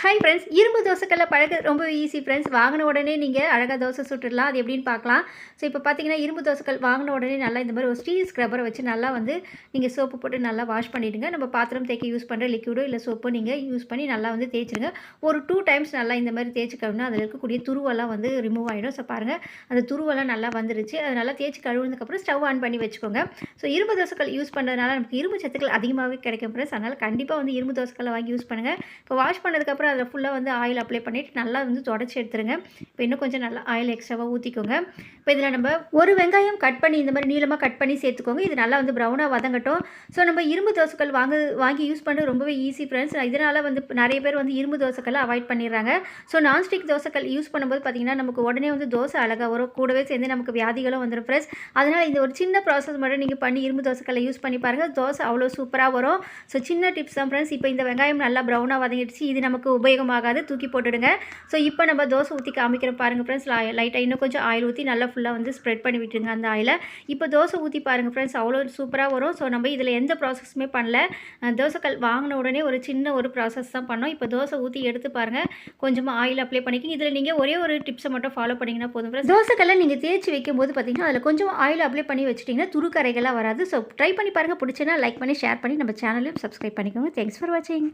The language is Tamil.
ஹாய் ஃப்ரெண்ட்ஸ் இரும்பு தோசைக்கல்ல பழக ரொம்ப ஈஸி ஃப்ரெண்ட்ஸ் வாங்கின உடனே நீங்கள் அழகாக தோசை சுட்டுடலாம். அது எப்படின்னு பார்க்கலாம். ஸோ இப்போ பார்த்தீங்கன்னா இரும்பு தோசைக்கல் வாங்கின உடனே நல்லா இந்த மாதிரி ஒரு ஸ்டீல் ஸ்க்ரப்பரை வச்சு நல்லா வந்து நீங்கள் சோப்பு போட்டு நல்லா வாஷ் பண்ணிவிடுங்க நம்ம பாத்திரம் தேய்க்க யூஸ் பண்ணுற லிக்விடோ இல்லை சோப்போ நீங்கள் யூஸ் பண்ணி நல்லா வந்து தேய்ச்சிடுங்க ஒரு டூ டைம்ஸ் நல்லா இந்த மாதிரி தேய்ச்சி கழுவினா அதில் இருக்கக்கூடிய துருவெல்லாம் வந்து ரிமூவ் ஆகிடும் ஸோ பாருங்கள் அந்த துருவெல்லாம் நல்லா வந்துருச்சு. அது நல்லா தேய்ச்சி கழுவுனதுக்கப்புறம் ஸ்டவ் ஆன் பண்ணி வச்சுக்கோங்க. ஸோ இரும்பு தோசைக்கல் யூஸ் பண்ணுறதுனால நமக்கு இரும்பு சத்துக்கள் அதிகமாகவே கிடைக்கும் ஃப்ரெண்ட்ஸ் அதனால் கண்டிப்பாக வந்து இரும்பு தோசைக்கல்லை வாங்கி யூஸ் பண்ணுங்கள் இப்போ வாஷ் பண்ணதுக்கப்புறம் அதில் ஃபுல்லாக வந்து ஆயில் அப்ளை பண்ணிவிட்டு நல்லா வந்து தொடச்சி எடுத்துருங்க. இப்போ இன்னும் கொஞ்சம் நல்லா ஆயில் எக்ஸ்ட்ராவாக ஊற்றிக்கோங்க இப்போ இதில் நம்ம ஒரு வெங்காயம் கட் பண்ணி இந்த மாதிரி நீளமாக கட் பண்ணி சேர்த்துக்கோங்க. இது நல்லா வந்து ப்ரௌனாக வதங்கட்டும். ஸோ நம்ம இரும்பு தோசைக்கல் வாங்க வாங்கி யூஸ் பண்ணுறது ரொம்பவே ஈஸி ஃப்ரெண்ட்ஸ் இதனால் வந்து நிறைய பேர் வந்து இரும்பு தோசைக்கல்லை அவாய்ட் பண்ணிடுறாங்க. ஸோ நான்ஸ்டிக் தோசைக்கல் யூஸ் பண்ணும்போது பார்த்திங்கன்னா நமக்கு உடனே வந்து தோசை அழகாக வரும். கூடவே சேர்ந்து நமக்கு வியாதிகளும் வந்துடும் ஃப்ரெண்ட்ஸ் அதனால் இந்த ஒரு சின்ன ப்ராசஸ் மட்டும் நீங்கள் பண்ணி இரும்பு தோசைக்கல்லை யூஸ் பண்ணி பாருங்கள் தோசை அவ்வளோ சூப்பராக வரும். ஸோ சின்ன டிப்ஸ் தான் ஃப்ரெண்ட்ஸ் இப்போ இந்த வெங்காயம் நல்லா ப்ரௌனாக வதங்கிடுச்சு. இது நமக்கு உபயோகமாகாது. தூக்கி போட்டுடுங்க. ஸோ இப்போ நம்ம தோசை ஊற்றி காமிக்கிறோம் பாருங்கள் ஃப்ரெண்ட்ஸ் லைட்டாக இன்னும் கொஞ்சம் ஆயில் ஊற்றி நல்லா ஃபுல்லாக வந்து ஸ்ப்ரெட் பண்ணி விட்டுருங்க அந்த ஆயிலை இப்போ தோசை ஊற்றி பாருங்கள் ஃப்ரெண்ட்ஸ் அவ்வளோ சூப்பராக வரும். ஸோ நம்ம இதில் எந்த ப்ராசஸுமே பண்ணல. தோசைக்கல் வாங்கின உடனே ஒரு சின்ன ஒரு ப்ராசஸ் தான் பண்ணோம். இப்போ தோசை ஊற்றி எடுத்து பாருங்கள் கொஞ்சமாக ஆயில் அப்ளை பண்ணிக்கிங்க. இதில் நீங்கள் ஒரே ஒரு டிப்ஸை மட்டும் ஃபாலோ பண்ணிங்கன்னா போதும் ஃப்ரெண்ட்ஸ் தோசைக்கல்லை நீங்கள் தேய்ச்சி வைக்கும் போது பார்த்தீங்கன்னா அதில் கொஞ்சம் ஆயில் அப்ளை பண்ணி வச்சிட்டிங்கன்னா துருக்கரைகளாக வராது. ஸோ ட்ரை பண்ணி பாருங்கள் பிடிச்சினா லைக் பண்ணி ஷேர் பண்ணி நம்ம சேனலையும் சப்ஸ்கிரைப் பண்ணிக்கோங்க. தேங்க்ஸ் ஃபார் வாட்சிங்